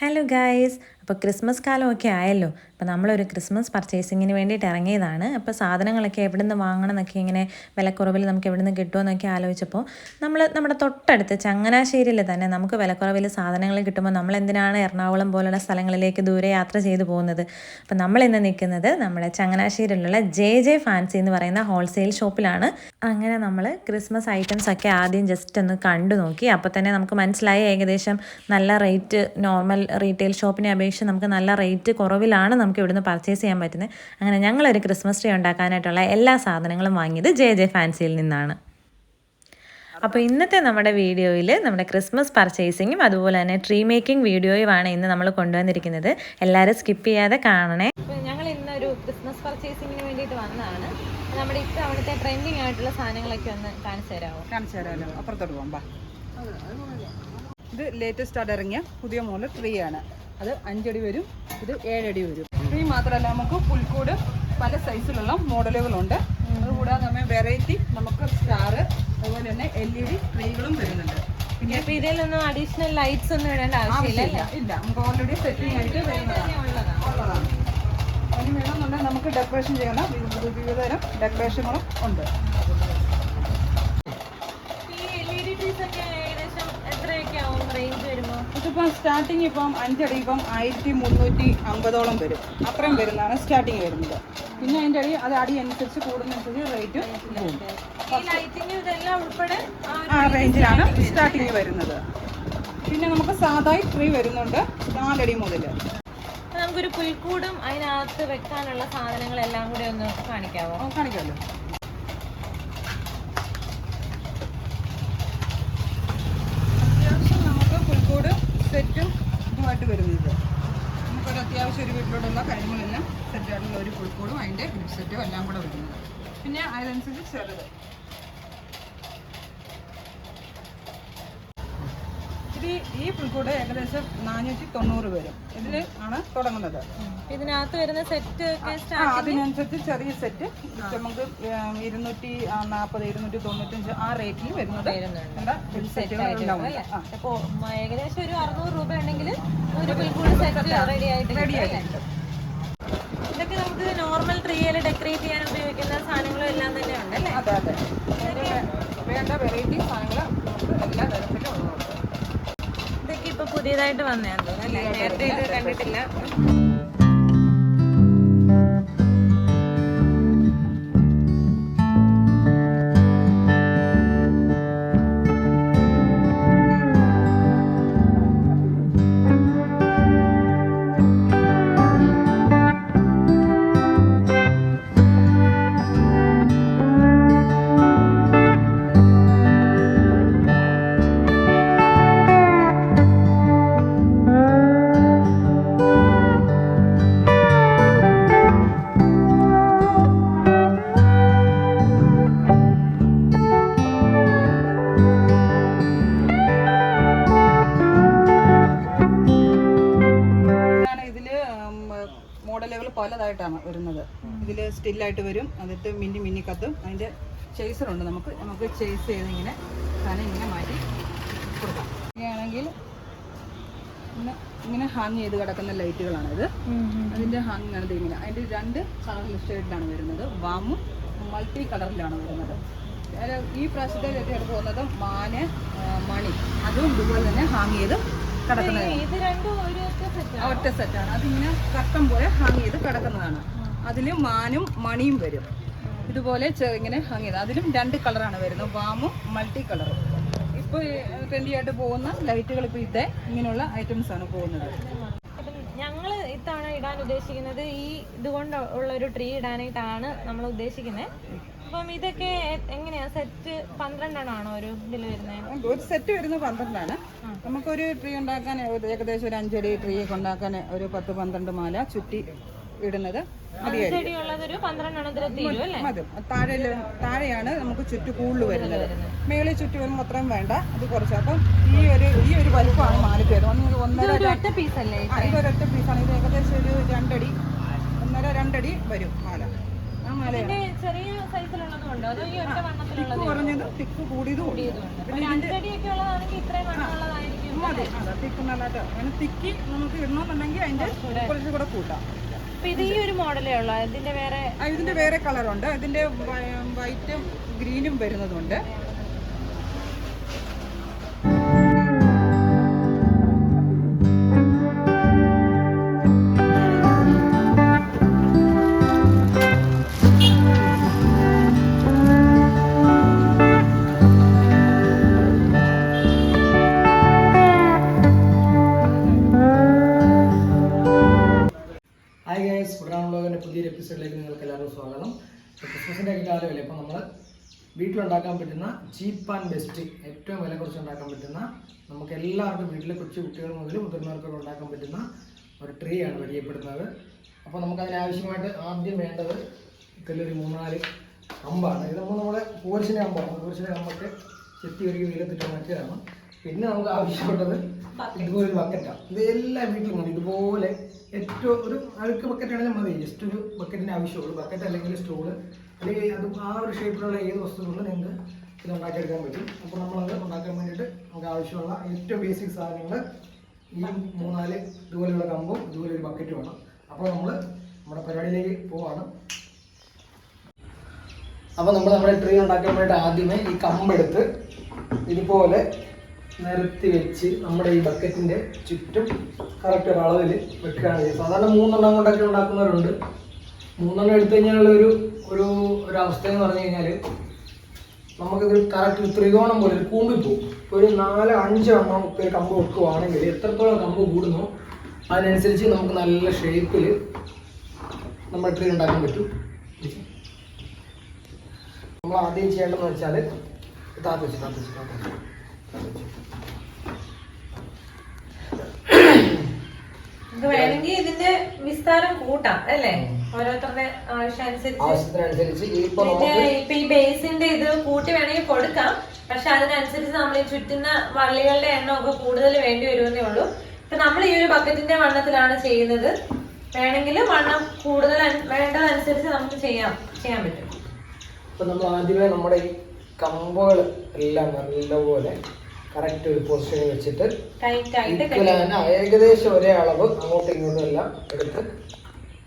Hello guys അപ്പോൾ Christmas കാലമൊക്കെ ആയല്ലോ. അപ്പോൾ നമ്മളൊരു ക്രിസ്മസ് പർച്ചേസിങ്ങിന് വേണ്ടിയിട്ട് ഇറങ്ങിയതാണ്. അപ്പോൾ സാധനങ്ങളൊക്കെ എവിടെ നിന്ന് വാങ്ങണം എന്നൊക്കെ ഇങ്ങനെ വിലക്കുറവിൽ നമുക്ക് എവിടെ നിന്ന് കിട്ടുമെന്നൊക്കെ ആലോചിച്ചപ്പോൾ നമ്മൾ നമ്മുടെ തൊട്ടടുത്ത് ചങ്ങനാശ്ശേരിയിൽ തന്നെ നമുക്ക് വിലക്കുറവിൽ സാധനങ്ങൾ കിട്ടുമ്പോൾ നമ്മൾ എന്തിനാണ് എറണാകുളം പോലുള്ള സ്ഥലങ്ങളിലേക്ക് ദൂരെ യാത്ര ചെയ്തു പോകുന്നത്? അപ്പോൾ നമ്മൾ ഇന്ന് നിൽക്കുന്നത് നമ്മുടെ ചങ്ങനാശ്ശേരിയിലുള്ള ജെ ജെ ഫാൻസി എന്ന് പറയുന്ന ഹോൾസെയിൽ ഷോപ്പിലാണ്. അങ്ങനെ നമ്മൾ ക്രിസ്മസ് ഐറ്റംസ് ഒക്കെ ആദ്യം ജസ്റ്റ് ഒന്ന് കണ്ടു നോക്കി. അപ്പോൾ തന്നെ നമുക്ക് മനസ്സിലായി ഏകദേശം നല്ല റേറ്റ് നോർമൽ റീറ്റെയിൽ ഷോപ്പിനെ അപേക്ഷിച്ച് നമുക്ക് നല്ല റേറ്റ് കുറവിലാണ് നമുക്ക് ഇവിടുന്ന് പർച്ചേസ് ചെയ്യാൻ പറ്റുന്നത്. അങ്ങനെ ഞങ്ങളൊരു ക്രിസ്മസ് ട്രീ ഉണ്ടാക്കാനായിട്ടുള്ള എല്ലാ സാധനങ്ങളും വാങ്ങിയത് ജെ ജെ ഫാൻസിയിൽ നിന്നാണ്. അപ്പോൾ ഇന്നത്തെ നമ്മുടെ വീഡിയോയിൽ നമ്മുടെ ക്രിസ്മസ് പർച്ചേസിങ്ങും അതുപോലെ തന്നെ ട്രീ മേക്കിംഗ് വീഡിയോയുമാണ് ഇന്ന് നമ്മൾ കൊണ്ടുവന്നിരിക്കുന്നത്. എല്ലാവരും സ്കിപ്പ് ചെയ്യാതെ കാണണേ. ഞങ്ങൾ ഇന്നൊരു ക്രിസ്മസ് പർച്ചേസിങ്ങിന് വേണ്ടിയിട്ട് വന്നതാണ്. നമ്മുടെ ഇത്തവണത്തെ ട്രെൻഡിങ് ആയിട്ടുള്ള സാധനങ്ങളൊക്കെ ഒന്ന് കാണിച്ചു തരാമോ? കാണിച്ചു തരാമല്ലോ അപ്പുറത്തോട്ട് പോകാം ബാ ഇത് ലേറ്റസ്റ്റ് ആയിട്ട് ഇറങ്ങിയ പുതിയ മോഡൽ ട്രീ ആണ്. അത് അഞ്ചടി വരും ഇത് ഏഴടി വരും. ട്രീ മാത്രമല്ല നമുക്ക് പുൽക്കൂട് പല സൈസിലുള്ള മോഡലുകളുണ്ട് അതുകൂടാതെ നമ്മൾ വെറൈറ്റി നമുക്ക് സ്റ്റാർ അതുപോലെ തന്നെ എൽ ഇ ഡി ട്രീകളും വരുന്നുണ്ട്. പിന്നെ അപ്പോൾ ഇതിലൊന്നും അഡീഷണൽ ലൈറ്റ്സ് ഒന്നും ഇടേണ്ട ആവശ്യമില്ല ഇല്ല നമുക്ക് ഓൾറെഡി സെറ്റിംഗ് ആയിട്ട് വരുന്നതാണ്. അതിന് വേണമെന്നുണ്ടെങ്കിൽ നമുക്ക് ഡെക്കറേഷൻ ചെയ്യണം. വിവിധ വിവിധതരം ഡെക്കറേഷനുകളും ഉണ്ട്. ഈ എൽ ഇ ഡി ട്രീസ് ഒക്കെ ഏകദേശം എത്രയൊക്കെ ആവും റേഞ്ച് ഇതിപ്പം സ്റ്റാർട്ടിങ് ഇപ്പം അഞ്ചടി ഇപ്പം ആയിരത്തി മുന്നൂറ്റി അമ്പതോളം വരും. അത്രയും വരുന്നതാണ് സ്റ്റാർട്ടിങ് വരുന്നത്. പിന്നെ അതിന്റെ അടി അത് അടി അനുസരിച്ച് കൂടുന്നതനുസരിച്ച് റേറ്റ് കൂടും. ഉൾപ്പെടെ ആ റേഞ്ചിലാണ് സ്റ്റാർട്ടിങ് വരുന്നത്. പിന്നെ നമുക്ക് സാധാ ട്രീ വരുന്നുണ്ട് നാലടി മുതൽ നമുക്കൊരു പുൽക്കൂടും അതിനകത്ത് വെക്കാനുള്ള സാധനങ്ങളെല്ലാം കൂടി ഒന്ന് കാണിക്കാമോ കാണിക്കാമല്ലോ അത്യാവശ്യം നമുക്ക് പുൽക്കൂട് സെറ്റും ഇതുമായിട്ട് വരുന്നത് നമുക്കൊരു അത്യാവശ്യം ഒരു വീട്ടിലോട്ടുള്ള കാര്യങ്ങളെല്ലാം സെറ്റായിട്ടുള്ള ഒരു പുൽക്കൂടും അതിന്റെ സെറ്റും എല്ലാം കൂടെ വരുന്നത് പിന്നെ അതിനനുസരിച്ച് ചെറുത് ഇത് ഈ പുൽക്കൂട് ഏകദേശം നാനൂറ്റി തൊണ്ണൂറ് വരും. ഇതിൽ ആണ് തുടങ്ങുന്നത്. ഇതിനകത്ത് വരുന്ന സെറ്റ് അതിനനുസരിച്ച് ചെറിയ സെറ്റ്. നമുക്ക് ഇരുന്നൂറ്റി നാൽപ്പത് ഇരുന്നൂറ്റി തൊണ്ണൂറ്റഞ്ച് ആ റേറ്റിൽ വരുന്നത്. അപ്പോ ഏകദേശം ഒരു അറുന്നൂറ് രൂപ ഉണ്ടെങ്കിൽ ഒരു പുൽക്കൂട് സെറ്റ് റെഡി ആയിട്ട് റെഡി കിട്ടും, ആയിട്ടുണ്ട് ഇതൊക്കെ നമുക്ക് നോർമൽ ട്രീയിൽ ഡെക്കറേറ്റ് ചെയ്യാൻ ഉപയോഗിക്കുന്ന സാധനങ്ങളും എല്ലാം തന്നെ ഉണ്ട് അല്ലേ? അതെ അതെ. വേണ്ട വെറൈറ്റി സാധനങ്ങൾ എല്ലാം ഇപ്പൊ പുതിയതായിട്ട് വന്നതാണ് നേരത്തെ ഇത് കണ്ടിട്ടില്ല. പലതായിട്ടാണ് വരുന്നത്. ഇതിൽ സ്റ്റില്ലായിട്ട് വരും. അതിട്ട് മിന്നി മിന്നി കത്തും. അതിന്റെ ചേസർ ഉണ്ട്. നമുക്ക് നമുക്ക് ചേസ് ചെയ്ത് ഇങ്ങനെ സാധനം ഇങ്ങനെ മാറ്റി കൊടുക്കാം. ഇങ്ങനെയാണെങ്കിൽ ഇങ്ങനെ ഇങ്ങനെ ഹാങ് ചെയ്ത് കിടക്കുന്ന ലൈറ്റുകളാണ് ഇത്. അതിന്റെ ഹാങ് ആണ് ഇങ്ങനെ. അതിന്റെ രണ്ട് കളർ ഷെയ്ഡിലാണ് വരുന്നത്. വാമും മൾട്ടി കളറിലാണ് വരുന്നത്. ഈ പ്രാവശ്യത്തെ പോകുന്നത് മാന് മണി. അതും ഇതുപോലെ തന്നെ ഹാങ് ചെയ്ത് കിടക്കുന്നതാണ് ഇത് രണ്ടും ഒരു സെറ്റ് ആ ഒറ്റ സെറ്റാണ് അതിങ്ങനെ കട്ടം പോലെ ഹാങ് ചെയ്ത് കിടക്കുന്നതാണ്. അതിൽ മാനും മണിയും വരും. ഇതുപോലെ ഇങ്ങനെ ഹാങ് ചെയ്ത്. അതിലും രണ്ട് കളറാണ് വരുന്നത്. വാമും മൾട്ടി കളറും ഇപ്പോൾ ട്രെൻഡി ആയിട്ട് പോകുന്ന ലൈറ്റുകൾ ഇപ്പോൾ ഇതേ ഇങ്ങനെയുള്ള ഐറ്റംസ് ആണ് പോകുന്നത്. ഞങ്ങൾ ഇത്തവണ ഇടാൻ ഉദ്ദേശിക്കുന്നത് ഈ ഇതുകൊണ്ട് ഉള്ള ഒരു ട്രീ ഇടാനായിട്ടാണ് നമ്മൾ ഉദ്ദേശിക്കുന്നത് അപ്പം ഇതൊക്കെ എങ്ങനെയാ? സെറ്റ് പന്ത്രണ്ടെണ്ണാണോ ഒരു ഇതിൽ വരുന്നത് ഒരു സെറ്റ് വരുന്നത് പന്ത്രണ്ടാണ്. നമുക്കൊരു ട്രീ ഉണ്ടാക്കാൻ ഏകദേശം ഒരു അഞ്ചടി ട്രീ ഒക്കെ ഉണ്ടാക്കാൻ ഒരു പത്ത് പന്ത്രണ്ട് മാല ചുറ്റി ഇടുന്നത് മതി താഴെ താഴെയാണ് നമുക്ക് ചുറ്റു കൂടുതൽ വരുന്നത്. മേളിൽ ചുറ്റി വരുമ്പോൾ അത്രയും വേണ്ട. അത് കുറച്ച്. അപ്പം ഈ ഒരു ഈ ഒരു വലുപ്പമാണ് മാലയ്ക്ക് വരുന്നത്. ഒന്ന് ഒന്നര ഒറ്റ പീസ് അല്ലേ ആ, ഇതൊരൊറ്റ പീസാണ് ഇത് ഏകദേശം ഒരു രണ്ടടി ഒന്നര രണ്ടടി വരും മാല. ചെറിയ സൈസിലുള്ളതും ഉണ്ടോ. അതോ ഈ ഒറ്റ വണ്ണത്തിലുള്ളത് തിക്ക് കുറഞ്ഞത് തിക്ക് കൂടിയതും ഉണ്ട്. ഒരു അഞ്ചടിയൊക്കെ ഉള്ളതാണെങ്കിൽ ഇത്രയും വണ്ണമുള്ളതായിരിക്കും മതി അതെ തിക്ക് നല്ലതായിട്ട്. അങ്ങനെ തിക്കി നമുക്ക് ഇടണമെന്നുണ്ടെങ്കിൽ അതിന്റെ കുറച്ചും കൂടെ. കൂട്ടാം. അപ്പൊ ഇത് ഈ ഒരു മോഡലേ ഉള്ളൂ? ഇതിന്റെ വേറെ ഇതിന്റെ വേറെ കളറുണ്ട്. ഇതിന്റെ വൈറ്റും ഗ്രീനും വരുന്നതുണ്ട്. ക്രിസ്മസിന്റെ ഒക്കെ കാലമല്ലേ അപ്പോൾ നമ്മൾ വീട്ടിലുണ്ടാക്കാൻ പറ്റുന്ന ചീപ്പ് ആൻഡ് ബെസ്റ്റ് ഏറ്റവും വില കുറച്ച് ഉണ്ടാക്കാൻ പറ്റുന്ന നമുക്ക് എല്ലാവർക്കും വീട്ടിലെ കൊച്ചു കുട്ടികൾ മുതൽ മുതിർന്നവർക്കൊക്കെ ഉണ്ടാക്കാൻ പറ്റുന്ന ഒരു ട്രീ ആണ് പരിചയപ്പെടുന്നത്. അപ്പോൾ നമുക്ക് അതിനാവശ്യമായിട്ട് ആദ്യം വേണ്ടത് ഇതിലൊരു മൂന്നാൽ കമ്പാണ് ഇത് നമ്മൾ നമ്മുടെ പൂർച്ചിന്റെ കമ്പാണ് പൂർച്ചിന്റെ കമ്പൊക്കെ ചെത്തി ഒരുക്കി വെയിലത്തിട്ട് മാറ്റിയതാണ്. പിന്നെ നമുക്ക് ആവശ്യമുള്ളത് ഇതുപോലൊരു ബക്കറ്റാണ് ഇത് എല്ലാ വീട്ടിലും ഇതുപോലെ ഏറ്റവും ഒരു അഴുക്ക് ബക്കറ്റ് ആണെങ്കിലും മതി ജസ്റ്റ് ഒരു ബക്കറ്റിന്റെ ആവശ്യമുള്ളൂ ബക്കറ്റ് അല്ലെങ്കിൽ സ്റ്റൂൾ അല്ലെങ്കിൽ അത് ആ ഒരു ഷേപ്പിലുള്ള ഏത് വസ്തുക്കളും നിങ്ങൾക്ക് ഇത് ഉണ്ടാക്കിയെടുക്കാൻ പറ്റും. അപ്പോൾ നമ്മളത് ഉണ്ടാക്കാൻ വേണ്ടിയിട്ട് നമുക്ക് ആവശ്യമുള്ള ഏറ്റവും ബേസിക് സാധനങ്ങൾ ഈ മൂന്നാൽ ഇതുപോലെയുള്ള കമ്പും ഇതുപോലെ ഒരു ബക്കറ്റും ആണ്. അപ്പോൾ നമ്മൾ നമ്മുടെ പരിപാടിയിലേക്ക് പോവാണ്. അപ്പോൾ നമ്മൾ നമ്മുടെ ട്രീ ഉണ്ടാക്കാൻ വേണ്ടിയിട്ട് ആദ്യമേ ഈ കമ്പെടുത്ത് ഇതുപോലെ നിരത്തി വെച്ച് നമ്മുടെ ഈ ബക്കറ്റിന്റെ ചുറ്റും കറക്റ്റ് ഒരു അളവിൽ വെക്കുകയാണ് ചെയ്യുന്നത് സാധാരണ മൂന്നെണ്ണം കൊണ്ടൊക്കെ ഉണ്ടാക്കുന്നവരുണ്ട്. മൂന്നെണ്ണം എടുത്തു കഴിഞ്ഞാൽ ഒരു ഒരു ഒരു അവസ്ഥ എന്ന് പറഞ്ഞു കഴിഞ്ഞാൽ നമുക്കിതൊരു കറക്റ്റ് ത്രികോണം പോലെ ഒരു കൂമ്പിപ്പോവും ഒരു നാല് അഞ്ച് എണ്ണം ഒരു കമ്പ് വെക്കുകയാണെങ്കിൽ എത്രത്തോളം കമ്പ് കൂടുന്നു അതിനനുസരിച്ച് നമുക്ക് നല്ല ഷേപ്പിൽ നമ്മൾ ട്രീ ഉണ്ടാക്കാൻ പറ്റും. നമ്മൾ ആദ്യം ചെയ്യേണ്ടതെന്ന് വെച്ചാൽ താത്ത് വെച്ച് താത്ത് നമുക്ക് വേണമെങ്കിൽ ഇതിന്റെ വിസ്താരം കൂട്ടാം അല്ലേ? ഓരോരുത്തരുടെ ആവശ്യമനുസരിച്ച്. ഈ ബേസിന്റെ ഇത് കൂട്ടി വേണമെങ്കിൽ കൊടുക്കാം. പക്ഷെ അതിനനുസരിച്ച് നമ്മൾ ഈ ചുറ്റുന്ന വള്ളികളുടെ എണ്ണം ഒക്കെ കൂടുതൽ വേണ്ടി വരുമെന്നേ ഉള്ളൂ. ഇപ്പൊ നമ്മൾ ഈ ഒരു ബക്കറ്റിന്റെ വണ്ണത്തിലാണ് ചെയ്യുന്നത്. വേണമെങ്കിൽ വണ്ണം കൂടുതൽ വേണ്ടതനുസരിച്ച് നമുക്ക് ചെയ്യാം ചെയ്യാൻ പറ്റും. ഇപ്പം നമ്മൾ ആദ്യമേ നമ്മുടെ ഈ കമ്പുകൾ എല്ലാം നല്ലപോലെ കറക്റ്റ് ഒരു പൊസിഷനിൽ വെച്ചിട്ട്. ഏകദേശം ഒരേ അളവ് അങ്ങോട്ടും ഇങ്ങോട്ടും എല്ലാം എടുത്ത്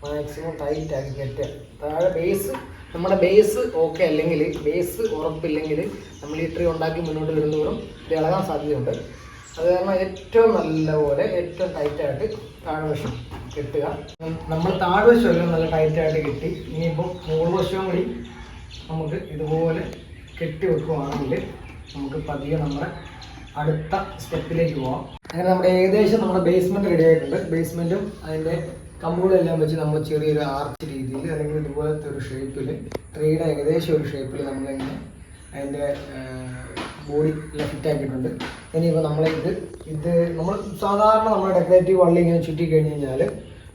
മാക്സിമം ടൈറ്റ് ആക്കി കെട്ടുക താഴെ ബേസ് നമ്മുടെ ബേസ് ഓക്കെ അല്ലെങ്കിൽ ബേസ് ഉറപ്പില്ലെങ്കിൽ നമ്മൾ ഈ ട്രീ ഉണ്ടാക്കി മുന്നോട്ട് വരുന്നതോറും ഇത് ഇളകാൻ സാധ്യതയുണ്ട് അത് കാരണം ഏറ്റവും നല്ലപോലെ ഏറ്റവും ടൈറ്റായിട്ട് താഴ്വശം കെട്ടുക നമ്മൾ താഴ്വശം എല്ലാം നല്ല ടൈറ്റായിട്ട് കെട്ടി ഇനിയിപ്പോൾ മുകൾവശവും കൂടി നമുക്ക് ഇതുപോലെ കെട്ടി വെക്കുവാണെങ്കിൽ നമുക്ക് പതിയെ നമ്മുടെ അടുത്ത സ്റ്റെപ്പിലേക്ക് പോവാം. അങ്ങനെ നമ്മുടെ ഏകദേശം നമ്മുടെ ബേസ്മെന്റ് റെഡി ആയിട്ടുണ്ട്. ബേസ്മെന്റും അതിന്റെ കമ്പുകളെല്ലാം വെച്ച് നമ്മൾ ചെറിയൊരു ആർച്ച് രീതിയിൽ അല്ലെങ്കിൽ ഇതുപോലത്തെ ഒരു ഷേപ്പിൽ ട്രീയുടെ ഏകദേശം ഒരു ഷേപ്പിൽ നമ്മളിങ്ങനെ അതിന്റെ ബോഡി ഫിറ്റ് ആക്കിയിട്ടുണ്ട്. ഇനിയിപ്പോൾ നമ്മൾ ഇത് ഇത് നമ്മൾ സാധാരണ നമ്മൾ ഡെക്കറേറ്റീവ് വള്ളി ഇങ്ങനെ ചുറ്റി കഴിഞ്ഞ് കഴിഞ്ഞാൽ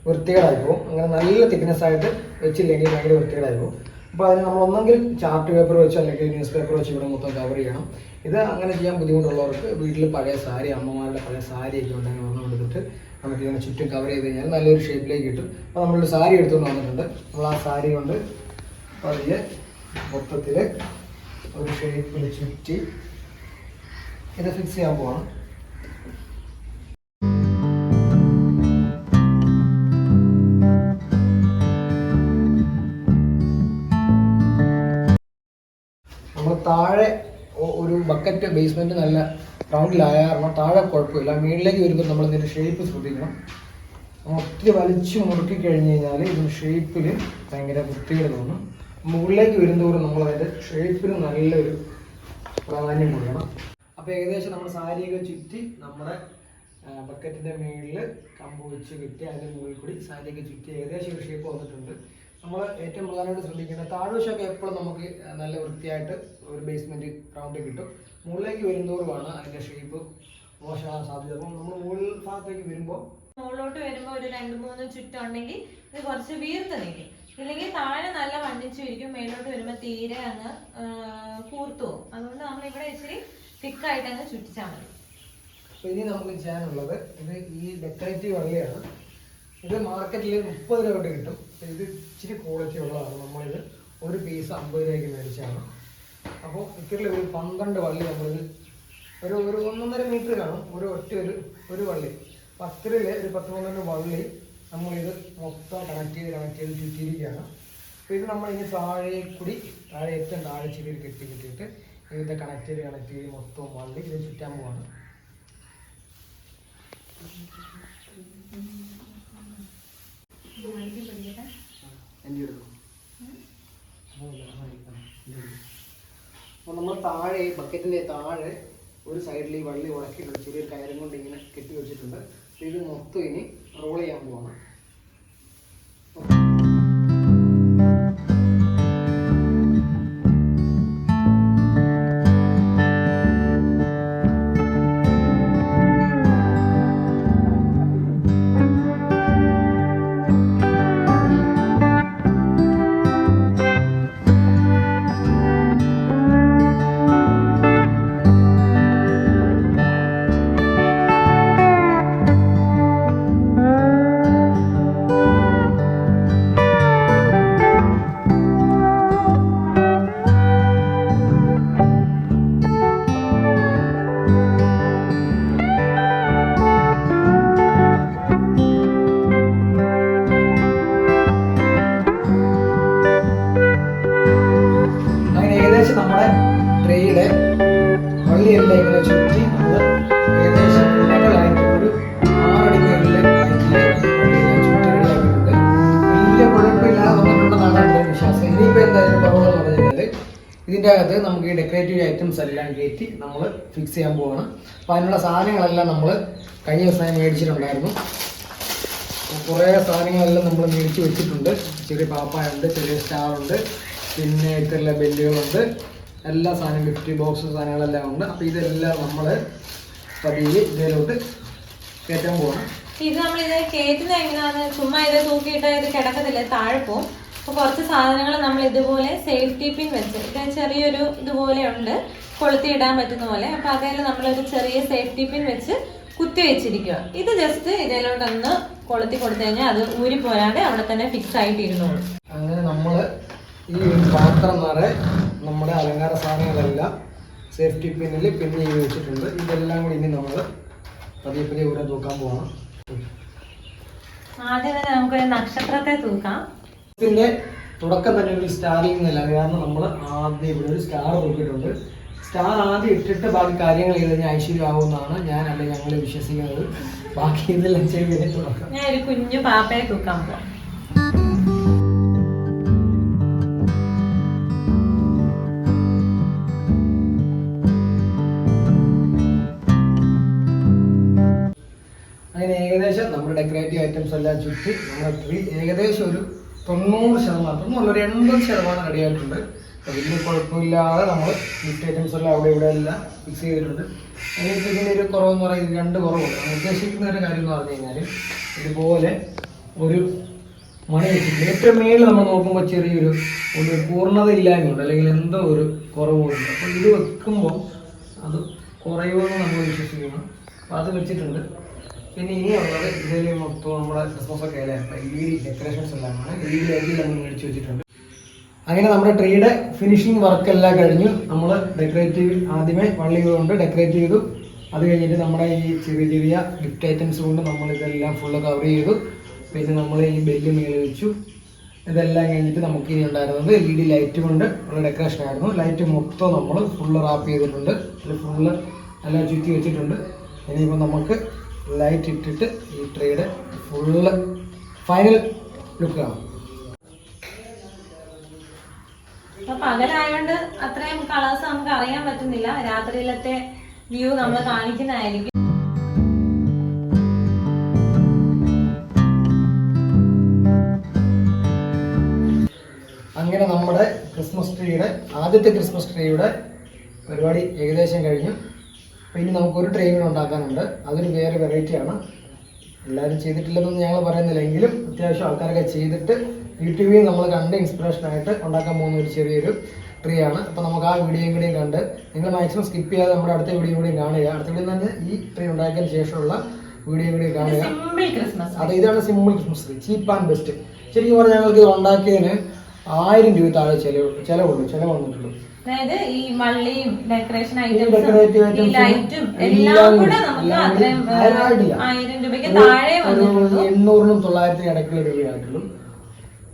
വൃത്തികേടായി പോകും. അങ്ങനെ നല്ല തിക്നെസ് ആയിട്ട് വെച്ചില്ലെങ്കിൽ ഭയങ്കര വൃത്തികേടായി പോകും. അപ്പോൾ അതിന് നമ്മൾ ഒന്നെങ്കിൽ ചാർട്ട് പേപ്പർ വെച്ച് അല്ലെങ്കിൽ ന്യൂസ് പേപ്പർ വെച്ച് ഇവിടെ മൊത്തം കവർ ചെയ്യണം. ഇത് അങ്ങനെ ചെയ്യാൻ ബുദ്ധിമുട്ടുള്ളവർക്ക് വീട്ടിൽ പഴയ സാരി അമ്മമാരുടെ പഴയ സാരിയൊക്കെ ഉണ്ടെങ്കിൽ ഒന്നും എടുത്തിട്ട് നമുക്ക് ഇതിനെ ചുറ്റും കവർ ചെയ്ത് കഴിഞ്ഞാൽ നല്ലൊരു ഷേപ്പിലേക്ക് കിട്ടും. അപ്പോൾ നമ്മളൊരു സാരി എടുത്തുകൊണ്ട് വന്നിട്ടുണ്ട്. നമ്മൾ ആ സാരി കൊണ്ട് പതിയെ മൊത്തത്തിൽ ഒരു ഷേപ്പിൽ ചുറ്റി ഇത് ഫിക്സ് ചെയ്യാൻ പോവാണ്. താഴെ ഒരു ബക്കറ്റ് ബേസ്മെന്റ് നല്ല റൗണ്ടിലായ കാരണം താഴെ കുഴപ്പമില്ല. മുകളിലേക്ക് വരുമ്പോൾ നമ്മൾ ഇതിന്റെ ഷേപ്പ് ശ്രദ്ധിക്കണം. ഒത്തിരി വലിച്ചു മുറുക്കി കഴിഞ്ഞ് കഴിഞ്ഞാൽ ഇതിന്റെ ഷേപ്പിൽ ഭയങ്കര വൃത്തികേട് തോന്നും. മുകളിലേക്ക് വരുന്തോറും നമ്മൾ അതിന്റെ ഷേപ്പിൽ നല്ലൊരു പ്രാധാന്യം കൊടുക്കണം. അപ്പോൾ ഏകദേശം നമ്മുടെ സാരിയൊക്കെ ചുറ്റി നമ്മുടെ ബക്കറ്റിന്റെ മുകളിൽ കമ്പ് വെച്ച് കെട്ടി അതിന്റെ മുകളിൽ കൂടി സാരിയൊക്കെ ചുറ്റി ഏകദേശം ഒരു ഷേപ്പ് വന്നിട്ടുണ്ട്. നമ്മൾ ഏറ്റവും പ്രധാനമായിട്ട് ശ്രദ്ധിക്കേണ്ടത് താഴ്വശമൊക്കെ എപ്പോഴും നമുക്ക് നല്ല വൃത്തിയായിട്ട് ഒരു ബേസ്മെന്റ് റൗണ്ടിൽ കിട്ടും. മുകളിലേക്ക് വരുന്നതോറുമാണ് അതിന്റെ ഷേപ്പ് മോശമാകാൻ സാധ്യത. അപ്പം നമ്മൾ മുകളിൽ ഭാഗത്തേക്ക് വരുമ്പോൾ മുകളിലോട്ട് വരുമ്പോൾ ഒരു രണ്ട് മൂന്ന് ചുറ്റുണ്ടെങ്കിൽ ഇത് കുറച്ച് വീർത്ത് നിൽക്കും ഇല്ലെങ്കിൽ താഴെ നല്ല വണ്ണിച്ചിരിക്കും മേലോട്ട് വരുമ്പോൾ തീരെ അങ്ങ് കൂർത്തു പോകും. അതുകൊണ്ട് നമ്മൾ ഇവിടെ ഇച്ചിരി തിക്കായിട്ട് അങ്ങ് ചുറ്റിച്ചാൽ മതി. ഇനി നമുക്ക് ചെയ്യാനുള്ളത് ഇത് ഈ ഡെക്കറേറ്റീവ് വള്ളിയാണ് ഇത് മാർക്കറ്റിൽ മുപ്പത് രൂപ കിട്ടും. ഇത് ഇച്ചിരി ക്വാളിറ്റി ഉള്ളതാണ്. നമ്മളിത് ഒരു പീസ് അമ്പത് രൂപയ്ക്ക് മേടിച്ചാണ്. അപ്പോൾ ഇത്തിരി ഒരു പന്ത്രണ്ട് വള്ളി നമ്മളിത് ഒരു ഒരു ഒന്നൊന്നര മീറ്റർ കാണും. ഒരു ഒറ്റ ഒരു ഒരു വള്ളി. പത്തിരിൽ ഒരു പത്ത് പന്ത്രണ്ട് വള്ളി നമ്മളിത് മൊത്തം കണക്ട് ചെയ്ത് കണക്ട് ചെയ്ത് ചുറ്റിയിരിക്കുകയാണ്. അപ്പോൾ ഇത് നമ്മൾ ഇനി താഴെ കൂടി താഴെ ഏറ്റവും താഴെ ചെറിയൊരു കെട്ടി കെട്ടിയിട്ട് ഇതിന്റെ കണക്ട് ചെയ്ത് കണക്ട് ചെയ്ത് മൊത്തം വള്ളി ഇത് ചുറ്റാൻ പോവാണ്. Thank എടുക്കും നമ്മൾ താഴെ ബക്കറ്റിന്റെ താഴെ ഒരു സൈഡിൽ ഈ വള്ളി ഉണക്കിയിട്ടുണ്ട്. ചെറിയൊരു കയറും കൊണ്ട് ഇങ്ങനെ കെട്ടി വെച്ചിട്ടുണ്ട്. ഇത് മൊത്തം ഇനി റോൾ ചെയ്യാൻ പോവാണ്. ഇതിന്റെ അകത്ത് നമുക്ക് ഈ ഡെക്കറേറ്റീവ് ഐറ്റംസ് എല്ലാം കയറ്റി നമ്മൾ ഫിക്സ് ചെയ്യാൻ പോവാണ്. അപ്പോൾ അതിനുള്ള സാധനങ്ങളെല്ലാം നമ്മൾ കഴിഞ്ഞ ദിവസം മേടിച്ചിട്ടുണ്ടായിരുന്നു. കുറേ സാധനങ്ങളെല്ലാം നമ്മൾ മേടിച്ച് വെച്ചിട്ടുണ്ട്. ചെറിയ പാപ്പായുണ്ട് ചെറിയ സ്റ്റാറുണ്ട് പിന്നെ ഇത്തരം ബെല്ലുകളുണ്ട്. എല്ലാ സാധനം ഗിഫ്റ്റ് ബോക്സ് സാധനങ്ങളെല്ലാം ഉണ്ട്. അപ്പോൾ ഇതെല്ലാം നമ്മൾ പതിയെ ഇതിലോട്ട് കയറ്റാൻ പോകണം ഇത് നമ്മൾ ഇത് കയറ്റുന്ന എങ്ങനെയാണ് ചുമ്മാ ഇത് തൂക്കിയിട്ട് ഇത് കിടക്കത്തില്ല? താഴെ പോവും. അപ്പൊ കുറച്ച് സാധനങ്ങൾ നമ്മൾ ഇതുപോലെ സേഫ്റ്റി പിൻ വെച്ച്. ഇത് ചെറിയൊരു ഇതുപോലെ ഉണ്ട്. കൊളുത്തി ഇടാൻ പറ്റുന്ന പോലെ. അപ്പൊ അതിൽ നമ്മളൊരു ചെറിയ സേഫ്റ്റി പിൻ വെച്ച് കുത്തി വെച്ചിരിക്കുക. ഇത് ജസ്റ്റ് ഇതിലോട്ടൊന്ന് കൊളുത്തി കൊടുത്തു കഴിഞ്ഞാൽ അത് ഊരി പോരാതെ അവിടെ തന്നെ ഫിക്സ് ആയിട്ട് ഇരുന്നോളൂ അങ്ങനെ നമ്മൾ ഈ ഒരു പാത്രം നിറയെ നമ്മുടെ അലങ്കാര സാധനങ്ങളെല്ലാം സേഫ്റ്റി പിന്നിൽ പിൻ ചെയ്ത് വെച്ചിട്ടുണ്ട്. ഇതെല്ലാം കൂടി ഇനി നമ്മൾ പതിയെ പതിയെ ഇവിടെ തൂക്കാൻ പോകണം ആദ്യം തന്നെ നമുക്കൊരു നക്ഷത്രത്തെ തൂക്കാം. ഇതിന്റെ തുടക്കം തന്നെ ഒരു സ്റ്റാറിൽ നിന്നല്ല. കാരണം നമ്മൾ ആദ്യം ഇവിടെ ഒരു സ്റ്റാർ നോക്കിയിട്ടുണ്ട് സ്റ്റാർ ആദ്യം ഇട്ടിട്ട് ബാക്കി കാര്യങ്ങൾ ചെയ്ത് കഴിഞ്ഞാൽ ഐശ്വര്യമാകുമെന്നാണ് ഞാൻ അല്ലെ ഞങ്ങൾ വിശ്വസിക്കുന്നത്. ബാക്കി ഇതെല്ലാം തുടക്കം. ഞാൻ ഒരു കുഞ്ഞു പാപ്പയെ തൂക്കാൻ പോവാം. അങ്ങനെ ഏകദേശം നമ്മുടെ ഡെക്കറേറ്റീവ് ഐറ്റംസ് എല്ലാം ചുറ്റി നമ്മുടെ ട്രീ ഏകദേശം ഒരു തൊണ്ണൂറ് ശതമാനം തൊണ്ണൂറ് ഒരു എൺപത് ശതമാനം റെഡി ആയിട്ടുണ്ട്. അപ്പോൾ വലിയ കുഴപ്പമില്ലാതെ നമ്മൾ ഗിഫ്റ്റ് ഐറ്റംസ് എല്ലാം അവിടെ ഇവിടെ എല്ലാം ഫിക്സ് ചെയ്തിട്ടുണ്ട്. എനിക്ക് ഇതിന്റെ ഒരു കുറവെന്ന് പറയുന്നത് രണ്ട് കുറവുണ്ട്. നമ്മൾ ഉദ്ദേശിക്കുന്ന ഒരു കാര്യം എന്ന് പറഞ്ഞു കഴിഞ്ഞാൽ ഇതുപോലെ ഒരു മണി വെച്ചിട്ട് ഏറ്റവും മേളിൽ നമ്മൾ നോക്കുമ്പോൾ ചെറിയൊരു ഒരു പൂർണത ഇല്ലായ്മയുണ്ട് അല്ലെങ്കിൽ എന്തോ ഒരു കുറവുണ്ട്. അപ്പോൾ ഇത് വെക്കുമ്പോൾ അത് കുറയുമെന്ന് നമ്മൾ വിശ്വസിക്കുന്നു. അപ്പോൾ അത് വെച്ചിട്ടുണ്ട്. പിന്നെ ഇനിയുള്ളത് മൊത്തം ക്രിസ്മസ് ഒക്കെ ഡെക്കറേഷൻസ് എല്ലാം നമ്മൾ വെച്ചിട്ടുണ്ട്. അങ്ങനെ നമ്മുടെ ട്രീയുടെ ഫിനിഷിംഗ് വർക്ക് എല്ലാം കഴിഞ്ഞു. നമ്മൾ ഡെക്കറേറ്റീവ് ആദ്യമേ വള്ളി കൊണ്ട് ഡെക്കറേറ്റ് ചെയ്തു. അത് കഴിഞ്ഞിട്ട് നമ്മുടെ ഈ ചെറിയ ചെറിയ ഗിഫ്റ്റ് ഐറ്റംസ് കൊണ്ട് നമ്മൾ ഇതെല്ലാം ഫുള്ള് കവർ ചെയ്തു. പിന്നെ നമ്മൾ ഈ ബെല്ല് മേലെ വെച്ചു. ഇതെല്ലാം കഴിഞ്ഞിട്ട് നമുക്ക് ഇനി ഉണ്ടായിരുന്നത് എൽ ഇ ഡി ലൈറ്റ് കൊണ്ട് ഉള്ള ഡെക്കറേഷൻ ആയിരുന്നു. ലൈറ്റ് മൊത്തം നമ്മൾ ഫുള്ള് റാപ്പ് ചെയ്തിട്ടുണ്ട്. അതിൽ ഫുള്ള് എല്ലാം ചുറ്റി വെച്ചിട്ടുണ്ട്. ഇനിയിപ്പോൾ നമുക്ക് ലൈറ്റ് ഇട്ടിട്ട് ഈ ട്രീയുടെ ഫുള്ള് ഫൈനൽ ലുക്ക് ആണ്. അപ്പൊ പകലായോണ്ട് അത്രയും കളേഴ്സ് നമുക്ക് അറിയാൻ പറ്റുന്നില്ല. രാത്രിയിലത്തെ വ്യൂ നമ്മൾ കാണിക്കുന്നതായിരിക്കും. അങ്ങനെ നമ്മുടെ ക്രിസ്മസ് ട്രീയുടെ ആദ്യത്തെ ക്രിസ്മസ് ട്രീയുടെ പരിപാടി ഏകദേശം കഴിഞ്ഞു. പിന്നെ ഇനി നമുക്കൊരു ട്രീ കൂടെ ഉണ്ടാക്കാനുണ്ട്. അതൊരു വേറെ വെറൈറ്റിയാണ് എല്ലാവരും ചെയ്തിട്ടില്ലെന്നൊന്നും ഞങ്ങൾ പറയുന്നില്ല. എങ്കിലും അത്യാവശ്യം ആൾക്കാരൊക്കെ ചെയ്തിട്ട് യൂട്യൂബിൽ നമ്മൾ കണ്ട് ഇൻസ്പിറേഷൻ ആയിട്ട് ഉണ്ടാക്കാൻ പോകുന്ന ഒരു ചെറിയൊരു ട്രീ ആണ് അപ്പോൾ നമുക്ക് ആ വീഡിയോയും കൂടിയും കണ്ട് നിങ്ങൾ മാക്സിമം സ്കിപ്പ് ചെയ്യാതെ നമ്മുടെ അടുത്ത വീഡിയോ കൂടി കാണുക. അടുത്ത വീഡിയോ തന്നെ ഈ ട്രീ ഉണ്ടാക്കിയതിന് ശേഷമുള്ള വീഡിയോ കൂടി കാണുക. അത് ഇതാണ് simple Christmas tree cheap and best ശരിക്കും പറഞ്ഞാൽ ഞങ്ങൾക്ക് ഇത് ഉണ്ടാക്കിയതിന് ആയിരം രൂപ താഴെ ചെലവ് ചെലവുള്ളൂ ചെലവ് വന്നിട്ടുള്ളൂ അതായത് ഈ മള്ളിയും ഡെക്കറേഷൻ ഐറ്റംസും ഈ ലൈറ്റും എല്ലാം കൂടി, നമുക്ക് അത്രയും ആയിരം രൂപയ്ക്ക് താഴെ വന്നിട്ടുള്ളൂ. എണ്ണൂറിനും തൊള്ളായിരത്തിനും ഇടയ്ക്കുള്ള രൂപയായിട്ടുള്ളൂ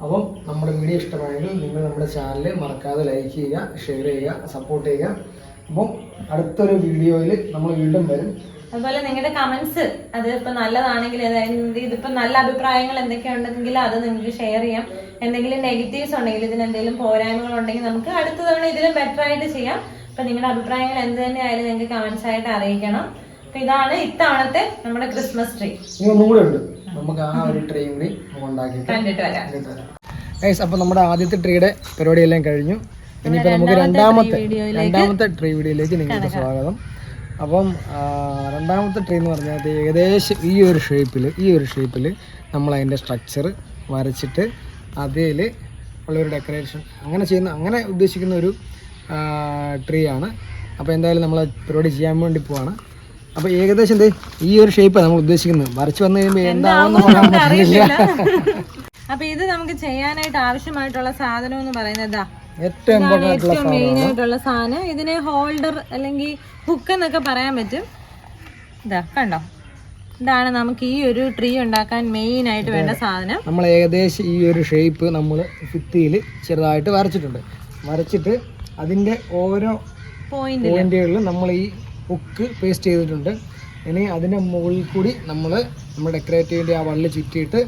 അപ്പം നമ്മുടെ വീഡിയോ ഇഷ്ടമായെങ്കിൽ നിങ്ങൾ നമ്മുടെ ചാനൽ മറക്കാതെ ലൈക്ക് ചെയ്യുക ഷെയർ ചെയ്യുക സപ്പോർട്ട് ചെയ്യുക. അപ്പം അടുത്തൊരു വീഡിയോയിൽ നമ്മൾ വീണ്ടും വരും. അതുപോലെ നിങ്ങളുടെ കമന്റ്സ് അത് ഇപ്പൊ നല്ലതാണെങ്കിൽ അതായത് ഇതിപ്പോ നല്ല അഭിപ്രായങ്ങൾ എന്തൊക്കെ ഉണ്ടെങ്കിൽ അത് നിങ്ങൾക്ക് ഷെയർ ചെയ്യാം. എന്തെങ്കിലും നെഗറ്റീവ്സ് ഉണ്ടെങ്കിൽ ഇതിന് എന്തെങ്കിലും പോരായ്മകൾ ഉണ്ടെങ്കിൽ നമുക്ക് അടുത്ത തവണ ഇതിലും ബെറ്റർ ആയിട്ട് ചെയ്യാം. അപ്പൊ നിങ്ങളുടെ അഭിപ്രായങ്ങൾ എന്ത് തന്നെ ആയാലും നിങ്ങൾക്ക് കമന്റ്സ് ആയിട്ട് അറിയിക്കണം. അപ്പൊ ഇതാണ് ഇത്തവണത്തെ നമ്മുടെ ക്രിസ്മസ് ട്രീ ഉണ്ട്. നമുക്ക് ആ ഒരു ട്രീ കൂടി കണ്ടിട്ട് വരാം. ഗൈസ് അപ്പോൾ നമ്മുടെ ആദ്യത്തെ ട്രീയുടെ പരിപാടിയെല്ലാം കഴിഞ്ഞു. ഇനിയിപ്പോൾ നമുക്ക് രണ്ടാമത്തെ രണ്ടാമത്തെ ട്രീ വീഡിയോയിലേക്ക് നിങ്ങൾക്ക് സ്വാഗതം. അപ്പം രണ്ടാമത്തെ ട്രീ എന്ന് പറഞ്ഞാൽ ഏകദേശം ഈ ഒരു ഷേപ്പിൽ ഈ ഒരു ഷേപ്പിൽ നമ്മൾ അതിന്റെ സ്ട്രക്ചർ വരച്ചിട്ട് അതിൽ ഉള്ളൊരു ഡെക്കറേഷൻ അങ്ങനെ ചെയ്യുന്ന അങ്ങനെ ഉദ്ദേശിക്കുന്ന ഒരു ട്രീ ആണ്. അപ്പോൾ എന്തായാലും നമ്മൾ പരിപാടി ചെയ്യാൻ വേണ്ടി പോവാണ്. അപ്പോൾ ഏകദേശം എന്ത് ഈ ഒരു ഷേപ്പാണ് നമ്മൾ ഉദ്ദേശിക്കുന്നത്. വരച്ച് വന്നു കഴിയുമ്പോൾ എന്താണെന്ന് അറിയില്ല. അപ്പോൾ ഇത് നമുക്ക് ചെയ്യാനായിട്ട് ആവശ്യമായിട്ടുള്ള സാധനം എന്ന് പറയുന്നത് ഏറ്റവും മെയിൻ ആയിട്ടുള്ള സാധനം. ഇതിനെ ഹോൾഡർ അല്ലെങ്കിൽ ഹുക്ക് എന്നൊക്കെ പറയാൻ പറ്റും. ഇതാ കണ്ടോ? ഇതാണ് നമുക്ക് ഈ ഒരു ട്രീ ഉണ്ടാക്കാൻ മെയിൻ ആയിട്ട് വേണ്ട സാധനം. നമ്മൾ ഏകദേശം ഈ ഒരു ഷേപ്പ് നമ്മൾ ഭിത്തിയിൽ ചെറുതായിട്ട് വരച്ചിട്ടുണ്ട്. വരച്ചിട്ട് അതിന്റെ ഓരോ പോയിന്റുകളിൽ നമ്മൾ ഈ ഹുക്ക് പേസ്റ്റ് ചെയ്തിട്ടുണ്ട്. ഇനി അതിന്റെ മുകളിൽ കൂടി നമ്മൾ നമ്മൾ ഡെക്കറേറ്റീവിന്റെ ആ വള്ളി ചുറ്റിയിട്ട്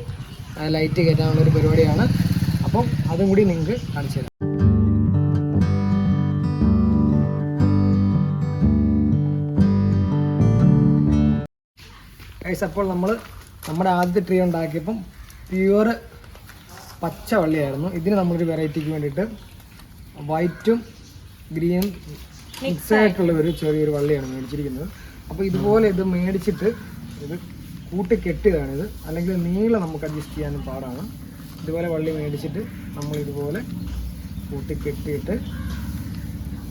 ലൈറ്റ് കയറ്റാനുള്ള ഒരു പരിപാടിയാണ്. അപ്പം അതും കൂടി നിങ്ങൾക്ക് കാണിച്ചു തരാം. ഗൈസ് അപ്പോൾ നമ്മൾ നമ്മുടെ ആദ്യത്തെ ട്രീ ഉണ്ടാക്കിയപ്പം പ്യുവർ പച്ചവള്ളിയായിരുന്നു. ഇതിന് നമ്മളൊരു വെറൈറ്റിക്ക് വേണ്ടിയിട്ട് വൈറ്റും ഗ്രീനും മിക്സ് ആയിട്ടുള്ള ഒരു ചെറിയൊരു വള്ളിയാണ് മേടിച്ചിരിക്കുന്നത്. അപ്പോൾ ഇതുപോലെ ഇത് മേടിച്ചിട്ട് ഇത് കൂട്ടി കെട്ടുകയാണ് ഇത്. അല്ലെങ്കിൽ നീളം നമുക്ക് അഡ്ജസ്റ്റ് ചെയ്യാനും പാടാണ്. ഇതുപോലെ വള്ളി മേടിച്ചിട്ട് നമ്മൾ ഇതുപോലെ കൂട്ടി കെട്ടിയിട്ട്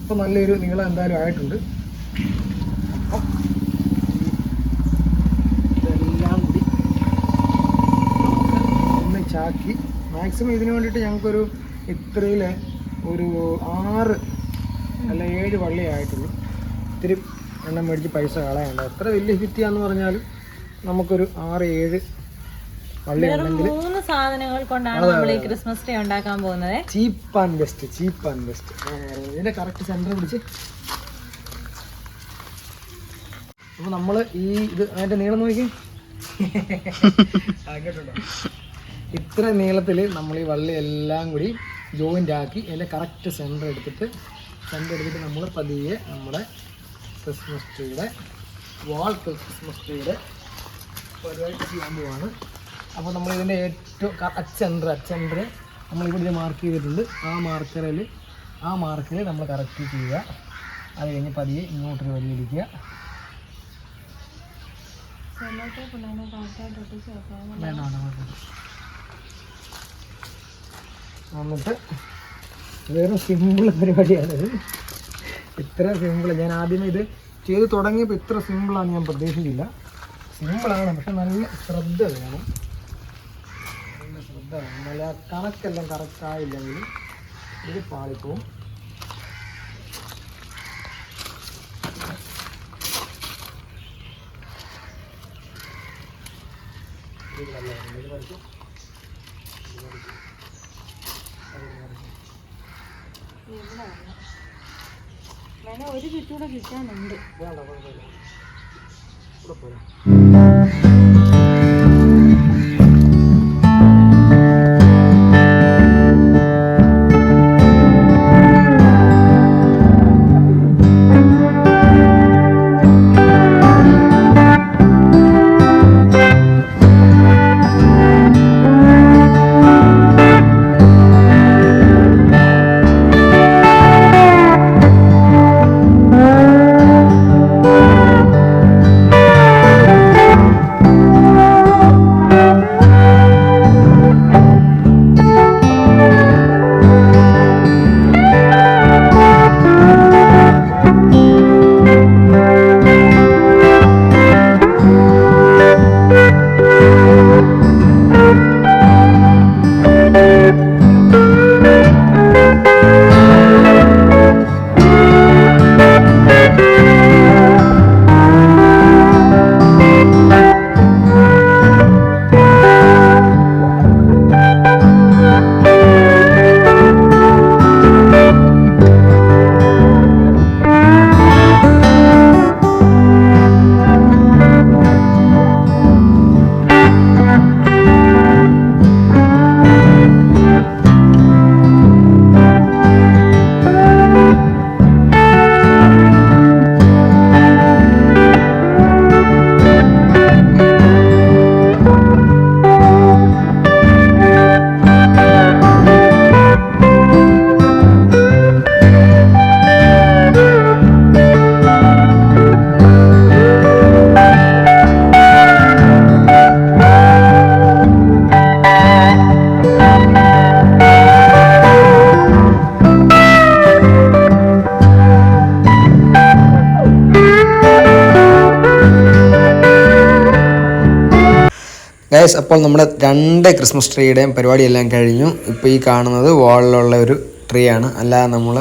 അപ്പോൾ നല്ലൊരു നീളം എന്തായാലും ആയിട്ടുണ്ട് അപ്പം ഇതെല്ലാം കൂടി ഒന്ന് ചാക്കി മാക്സിമം ഇതിന് വേണ്ടിയിട്ട് ഞങ്ങൾക്കൊരു ഇത്രയിൽ ഒരു ആറ് അല്ല ഏഴ് വള്ളി ആയിട്ടുള്ളൂ. ഇത്തിരി എണ്ണം മേടിച്ച് പൈസ കളയണ്ട എത്ര വലിയ ഭിത്തിയാന്ന് പറഞ്ഞാലും നമുക്കൊരു ആറ് ഏഴ് വള്ളി ഉണ്ടെങ്കിൽ മൂന്ന് സാധനങ്ങൾ കൊണ്ടാണ് നമ്മൾ ഈ ക്രിസ്മസ് ട്രീ ഉണ്ടാക്കാൻ പോകുന്നത്. Cheap and best cheap and best correct centre പിടിച്ച്. നമ്മൾ ഈ ഇത് അതിന്റെ നീളം നോക്കി. ആക്കിയിട്ടുണ്ടോ ഇത്ര നീളത്തിൽ നമ്മൾ ഈ വള്ളി എല്ലാം കൂടി ജോയിന്റ് ആക്കി അതിന്റെ കറക്റ്റ് സെന്റർ എടുത്തിട്ട് സെന്റർ എടുത്തിട്ട് നമ്മൾ പതിയെ നമ്മുടെ ക്രിസ്മസ് ട്രീയുടെ വാൾ ക്രിസ്മസ് ട്രീയുടെ പരിപാടി ചെയ്യാൻ പോവാണ്. അപ്പോൾ നമ്മൾ ഇതിന്റെ ഏറ്റവും അച്ചെൻഡർ അച്ചെൻഡർ നമ്മൾ ഇവിടെ മാർക്ക് ചെയ്തിട്ടുണ്ട്. ആ മാർക്കറിൽ ആ മാർക്കിൽ നമ്മൾ കറക്റ്റ് ചെയ്യുക. അത് കഴിഞ്ഞ് പതിയെ ഇങ്ങോട്ടൊരു വലിയിടിക്കുക വേണ്ട, വേണ്ട, വേണ്ട. എന്നിട്ട് വെറും സിമ്പിൾ പരിപാടിയാണിത് ഇത്ര സിമ്പിൾ ഞാൻ ആദ്യമേ ഇത് ചെയ്ത് തുടങ്ങിയപ്പോൾ ഇത്ര സിമ്പിളാണ് ഞാൻ പ്രതീക്ഷിച്ചില്ല. സിമ്പിളാണ് പക്ഷെ നല്ല ശ്രദ്ധ വേണം. നല്ല ശ്രദ്ധ വേണം. നല്ല കണക്കെല്ലാം കറക്റ്റായില്ലെങ്കിൽ ഇത് പാളിപ്പോവും. ഇത് നല്ല ഒരു ചുറ്റൂടെ കിട്ടാനുണ്ട്. ഗൈസ് അപ്പോൾ നമ്മുടെ രണ്ട് ക്രിസ്മസ് ട്രീയുടെയും പരിപാടിയെല്ലാം കഴിഞ്ഞു. ഇപ്പോൾ ഈ കാണുന്നത് വാളിലുള്ള ഒരു ട്രീ ആണ്. അല്ലാതെ നമ്മൾ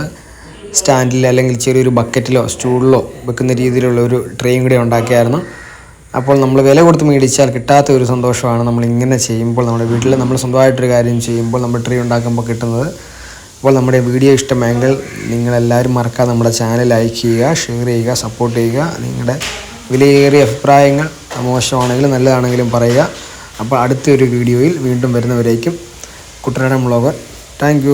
സ്റ്റാൻഡിൽ അല്ലെങ്കിൽ ചെറിയൊരു ബക്കറ്റിലോ സ്റ്റൂളിലോ വെക്കുന്ന രീതിയിലുള്ള ഒരു ട്രീയും കൂടി ഉണ്ടാക്കിയായിരുന്നു. അപ്പോൾ നമ്മൾ വില കൊടുത്ത് മേടിച്ചാൽ കിട്ടാത്ത ഒരു സന്തോഷമാണ് നമ്മൾ ഇങ്ങനെ ചെയ്യുമ്പോൾ നമ്മുടെ വീട്ടിൽ നമ്മൾ സ്വന്തമായിട്ടൊരു കാര്യം ചെയ്യുമ്പോൾ നമ്മൾ ട്രീ ഉണ്ടാക്കുമ്പോൾ കിട്ടുന്നത്. അപ്പോൾ നമ്മുടെ വീഡിയോ ഇഷ്ടമെങ്കിൽ നിങ്ങളെല്ലാവരും മറക്കാതെ നമ്മുടെ ചാനൽ ലൈക്ക് ചെയ്യുക ഷെയർ ചെയ്യുക സപ്പോർട്ട് ചെയ്യുക. നിങ്ങളുടെ വിലയേറിയ അഭിപ്രായങ്ങൾ മോശമാണെങ്കിലും നല്ലതാണെങ്കിലും പറയുക. അപ്പോൾ അടുത്തൊരു വീഡിയോയിൽ വീണ്ടും വരുന്നവരേക്കും കുട്ടനാടൻ വ്ളോഗർ താങ്ക്